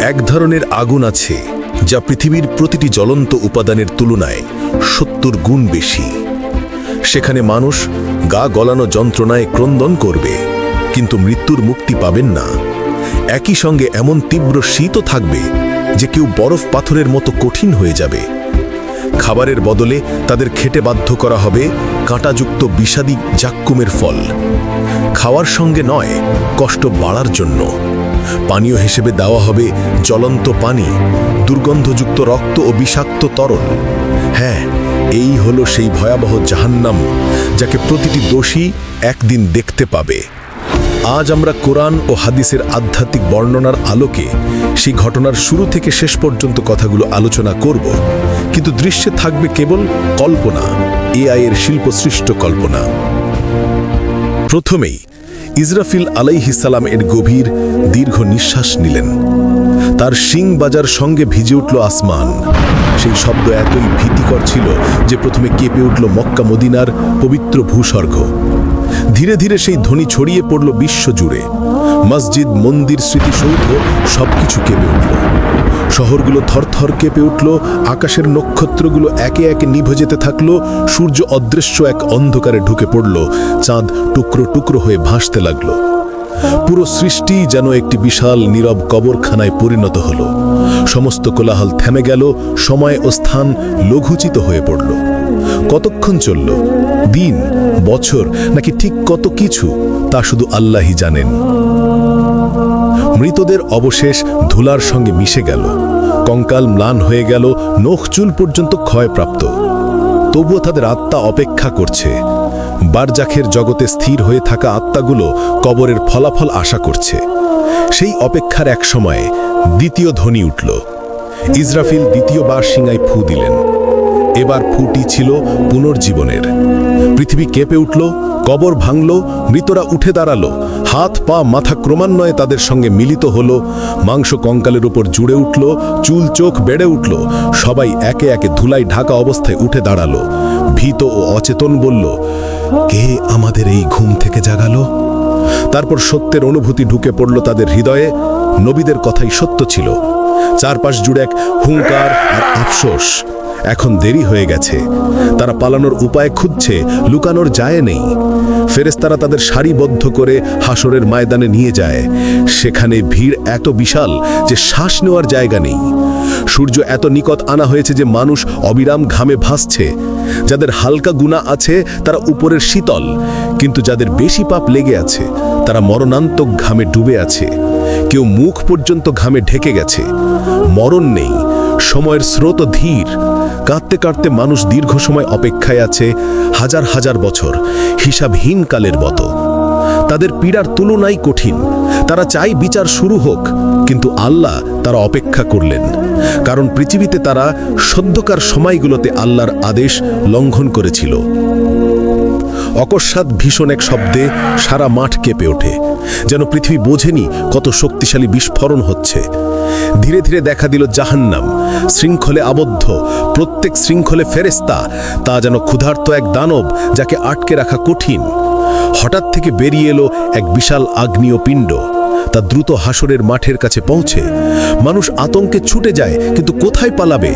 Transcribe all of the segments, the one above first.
এক ধরনের আগুন আছে যা পৃথিবীর প্রতিটি জ্বলন্ত উপাদানের তুলনায় সত্তর গুণ বেশি। সেখানে মানুষ গা গলানো যন্ত্রণায় ক্রন্দন করবে, কিন্তু মৃত্যুর মুক্তি পাবেন না। একই সঙ্গে এমন তীব্র শীতও থাকবে যে কেউ বরফ পাথরের মতো কঠিন হয়ে যাবে। খাবারের বদলে তাদের খেটে বাধ্য করা হবে কাঁটাযুক্ত বিষাদী জাক্কুমের ফল। খাওয়ার সঙ্গে নয়, কষ্ট বাড়ার জন্য। পানীয় হিসেবে দেওয়া হবে জ্বলন্ত পানি, দুর্গন্ধযুক্ত রক্ত ও বিষাক্ত তরল। হ্যাঁ এই হলো সেই ভয়াবহ জাহান্নাম যাকে প্রতিটি দোষী একদিন দেখতে পাবে। আজ আমরা কোরআন ও হাদিসের আধ্যাত্মিক বর্ণনার আলোকে সেই ঘটনার শুরু থেকে শেষ পর্যন্ত কথাগুলো আলোচনা করব, কিন্তু দৃশ্যে থাকবে কেবল কল্পনা এআই এর শিল্পসৃষ্ট কল্পনা। প্রথমেই ইসরাফিল আলাইহিসালাম এর গভীর দীর্ঘ নিঃশ্বাস নিলেন। তার শিং বাজার সঙ্গে ভিজে উঠল আসমান। সেই শব্দ এতই ভীতিকর ছিল যে প্রথমে কেঁপে উঠল মক্কা মদিনার পবিত্র ভূস্বর্গ। ধীরে ধীরে সেই ধ্বনি ছড়িয়ে পড়ল বিশ্ব জুড়ে। মসজিদ, মন্দির, স্মৃতিসৌধ সবকিছু কেঁপে উঠল। শহরগুলো থরথর কেঁপে উঠল, আকাশের নক্ষত্রগুলো একে একে নিভে যেতে থাকল, সূর্য অদৃশ্য এক অন্ধকারে ঢুকে পড়ল, চাঁদ টুকরো টুকরো হয়ে ভাসতে লাগল। পুরো সৃষ্টি যেন একটি বিশাল নীরব কবরখানায় পরিণত হলো। সমস্ত কোলাহল থেমে গেল, সময় ও স্থান লঘুচিত হয়ে পড়ল। কতক্ষণ চলল? দিন? বছর? নাকি ঠিক কত কিছু? তা শুধু আল্লাহই জানেন। মৃতদের অবশেষ ধুলার সঙ্গে মিশে গেল। কঙ্কাল ম্লান হয়ে গেল, নখ চুল পর্যন্ত ক্ষয়প্রাপ্ত। তবুও তাদের আত্মা অপেক্ষা করছে। বারজাখের জগতে স্থির হয়ে থাকা আত্মাগুলো কবরের ফলাফল আশা করছে। সেই অপেক্ষার এক সময়ে দ্বিতীয় ধ্বনি উঠল। ইসরাফিল দ্বিতীয়বার সিঙায় ফু দিলেন। এবার ফুটি ছিল পুনর্জীবনের। পৃথিবী কেঁপে উঠল, কবর ভাঙল, মৃতরা উঠে দাঁড়াল। হাত, পা, মাথা ক্রমান্বয়ে তাদের সঙ্গে মিলিত হলো। মাংস কঙ্কালের উপর জুড়ে উঠল, চুল, চোখ বেড়ে উঠল। সবাই একে একে ধুলাই ঢাকা অবস্থায় উঠে দাঁড়াল। ভীত ও অচেতন বলল কে আমাদের এই ঘুম থেকে জাগালো? তারপর সত্যের অনুভূতি ঢুকে পড়ল তাদের হৃদয়ে। নবীদের কথাই সত্য ছিল। চারপাশ জুড়ে এক হুঙ্কার আর আফসোস। এখন দেরি হয়ে গেছে। তারা পালানোর উপায় খুঁজছে, লুকানোর যায় নেই। ফেরেস্তারা তাদের সারিবদ্ধ করে হাসরের ময়দানে নিয়ে যায়। সেখানে ভিড় এত বিশাল যে শ্বাস নেওয়ার জায়গা নেই। সূর্য এত নিকট আনা হয়েছে যে মানুষ অবিরাম ঘামে ভাসছে। যাদের হালকা গুণা আছে, তারা উপরের শীতল। কিন্তু যাদের বেশি পাপ লেগে আছে, তারা মরণান্তক ঘামে ডুবে আছে। কেউ মুখ পর্যন্ত ঘামে ঢেকে গেছে। মরণ নেই, সময়ের স্রোত ধীর। কাঁদতে কাঁদতে মানুষ দীর্ঘ সময় অপেক্ষায় আছে হাজার হাজার বছর, হিসাবহীন কালের মতো। তাদের পীড়ার তুলনাই কঠিন। তারা চাই বিচার শুরু হোক, কিন্তু আল্লাহ তারা অপেক্ষা করলেন। কারণ পৃথিবীতে তারা সদ্যকার সময়গুলোতে আল্লাহর আদেশ লঙ্ঘন করেছিল। অকস্মাৎ ভীষণ এক শব্দে সারা মাঠ কেঁপে ওঠে। যেন পৃথিবী বোঝেনি কত শক্তিশালী বিস্ফোরণ হচ্ছে। ধীরে ধীরে দেখা দিল জাহান্নাম। শৃঙ্খলে আবদ্ধ। প্রত্যেক শৃঙ্খলে ফেরেস্তা তা যেন ক্ষুধার্ত এক দানব যাকে আটকে রাখা কঠিন। হঠাৎ থেকে বেরিয়ে এলো এক বিশাল আগ্নেয় পিণ্ড। তা দ্রুত হাসরের মাঠের কাছে পৌঁছে। মানুষ আতঙ্কে ছুটে যায়, কিন্তু কোথায় পালাবে?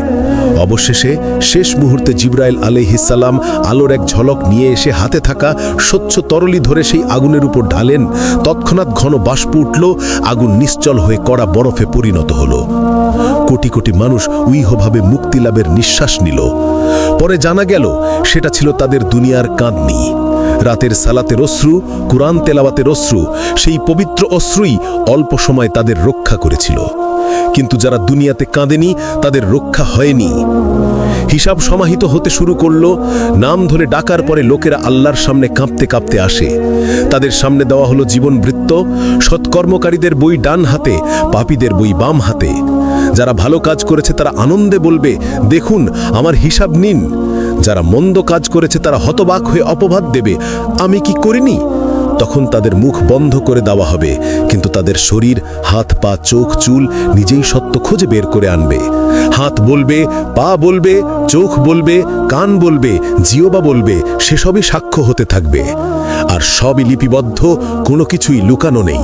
অবশেষে শেষ মুহূর্তে জিব্রাইল আলহিসাল্লাম আলোর এক ঝলক নিয়ে এসে হাতে থাকা স্বচ্ছ তরলি ধরে সেই আগুনের উপর ঢালেন। তৎক্ষণাৎ ঘন বাষ্প উঠল, আগুন নিশ্চল হয়ে কড়া বরফে পরিণত হল। কোটি কোটি মানুষ উইহভাবে মুক্তি লাভের নিঃশ্বাস নিল। পরে জানা গেল, সেটা ছিল তাদের দুনিয়ার কাঁদনি। রাতের সালাতের অশ্রু, কোরআন তেলাওয়াতের অশ্রু, সেই পবিত্র অশ্রুই অল্প সময় তাদের রক্ষা করেছিল। কিন্তু যারা দুনিয়াতে কাঁদেনি, তাদের রক্ষা হয়নি। হিসাব সমাহিত হতে শুরু করল, নাম ধরে ডাকার পরে লোকেরা আল্লাহর সামনে কাঁপতে কাঁপতে আসে। তাদের সামনে দেওয়া হলো জীবন বৃত্ত, সৎকর্মকারীদের বই ডান হাতে, পাপীদের বই বাম হাতে। যারা ভালো কাজ করেছে তারা আনন্দে বলবে, দেখুন, আমার হিসাব নিন। যারা মন্দ কাজ করেছে তারা হতবাক হয়ে অপবাদ দেবে। আমি কি করিনি? তখন তাদের মুখ বন্ধ করে দেওয়া হবে, কিন্তু তাদের শরীর, হাত, পা, চোখ, চুল নিজেই সত্য খুঁজে বের করে আনবে। হাত বলবে, পা বলবে, চোখ বলবে, কান বলবে জিওবা বলবে, সেসবই সাক্ষ্য হতে থাকবে। আর সবই লিপিবদ্ধ, কোনো কিছুই লুকানো নেই।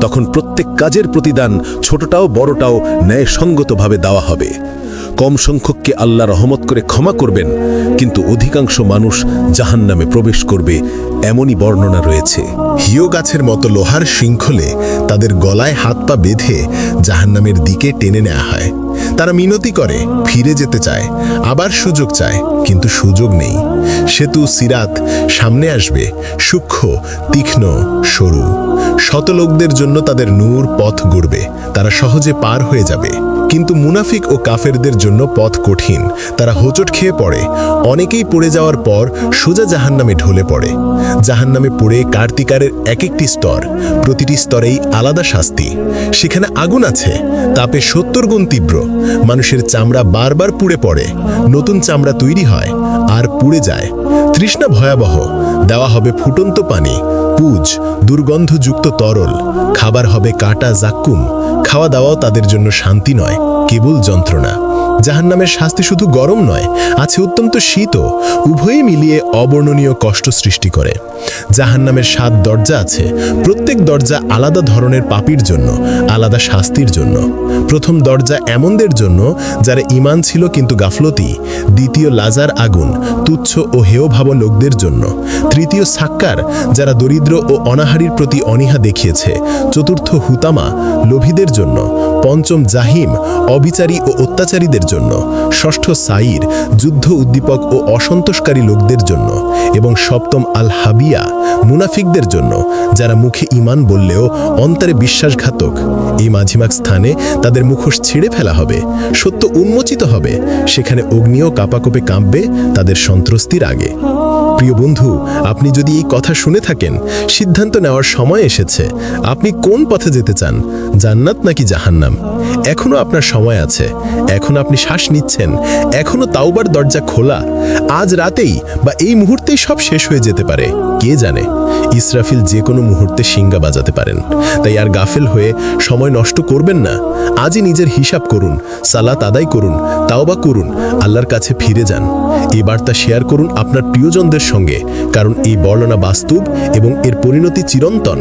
তখন প্রত্যেক কাজের প্রতিদান ছোটটাও বড়টাও ন্যায়সঙ্গতভাবে দেওয়া হবে। কম সংখ্যককে আল্লাহ রহমত করে ক্ষমা করবেন, কিন্তু অধিকাংশ মানুষ জাহান্নামে প্রবেশ করবে এমনই বর্ণনা রয়েছে। হিও গাছের মতো লোহার শৃঙ্খলে তাদের গলায় হাত পা বেঁধে জাহান্নামের দিকে টেনে নেওয়া হয়। তারা মিনতি করে, ফিরে যেতে চায়, আবার সুযোগ চায়, কিন্তু সুযোগ নেই। সেতু, সিরাত, সামনে আসবে, সূক্ষ্ম, তীক্ষ্ণ, সরু। শত লোকদের জন্য তাদের নূর পথ গড়বে, তারা সহজে পার হয়ে যাবে। কিন্তু মুনাফিক ও কাফেরদের জন্য পথ কঠিন। তারা হোঁচট খেয়ে পড়ে। অনেকেই পড়ে যাওয়ার পর সোজা জাহান্নামে ঢলে পড়ে। জাহান্নামে পড়ে কার্তিকারের এক একটি স্তর। প্রতিটি স্তরেই আলাদা শাস্তি। সেখানে আগুন আছে। তাপে সত্তর গুণ তীব্র। মানুষের চামড়া বারবার পুড়ে পড়ে। নতুন চামড়া তৈরি হয় আর পুড়ে যায়। তৃষ্ণা ভয়াবহ। দেওয়া হবে ফুটন্ত পানি। পুজ দুর্গন্ধযুক্ত তরল। খাবার হবে কাটা জাক্কুম। খাওয়া দাওয়াও তাদের জন্য শান্তি নয়, কেবল যন্ত্রণা। জাহান্নামের শাস্তি শুধু গরম নয়, আছে অত্যন্ত শীত উভয়ই মিলিয়ে অবর্ণনীয় কষ্ট সৃষ্টি করে। জাহান্নামের সাত দরজা আছে, প্রত্যেক দরজা আলাদা ধরনের পাপির জন্য, আলাদা শাস্তির জন্য। প্রথম দরজা এমনদের জন্য, যারা ইমান ছিল কিন্তু গাফলতি, দ্বিতীয় লাজার আগুন, তুচ্ছ ও হেয় ভাব লোকদের জন্য। তৃতীয় সাক্কার, যারা দরিদ্র ও অনাহারীর প্রতি অনীহা দেখিয়েছে, চতুর্থ হুতামা, লোভীদের জন্য পঞ্চম জাহিম, অবিচারী ও অত্যাচারীদের জন্য। ষষ্ঠ সাইর যুদ্ধ উদ্দীপক ও অসন্তোষকারী লোকদের জন্য। এবং সপ্তম আল হাবিয়া, মুনাফিকদের জন্য, যারা মুখে ইমান বললেও অন্তরে বিশ্বাসঘাতক। এই মাঝিমাগ স্থানে তাদের মুখোশ ছিঁড়ে ফেলা হবে, সত্য উন্মোচিত হবে। সেখানে অগ্নিও কাপাকোপে কাঁপবে তাদের সন্ত্রস্তির আগে। প্রিয় বন্ধু, আপনি যদি এই কথা শুনে থাকেন, সিদ্ধান্ত নেওয়ার সময় এসেছে। আপনি কোন পথে যেতে চান, জান্নাত নাকি জাহান্নাম? এখনও আপনার সময় আছে। এখন আপনি শ্বাস নিচ্ছেন। এখনও তাওবার দরজা খোলা। আজ রাতেই বা এই মুহূর্তেই সব শেষ হয়ে যেতে পারে। কে জানে? ইসরাফিল যে কোনো মুহূর্তে সিঙ্গা বাজাতে পারেন। তাই আর গাফেল হয়ে সময় নষ্ট করবেন না। আজই নিজের হিসাব করুন, সালাত আদায় করুন তাও বা করুন, আল্লাহর কাছে ফিরে যান। এই বার্তা শেয়ার করুন আপনার প্রিয়জনদের সঙ্গে, কারণ এই বর্ণনা বাস্তব এবং এর পরিণতি চিরন্তন।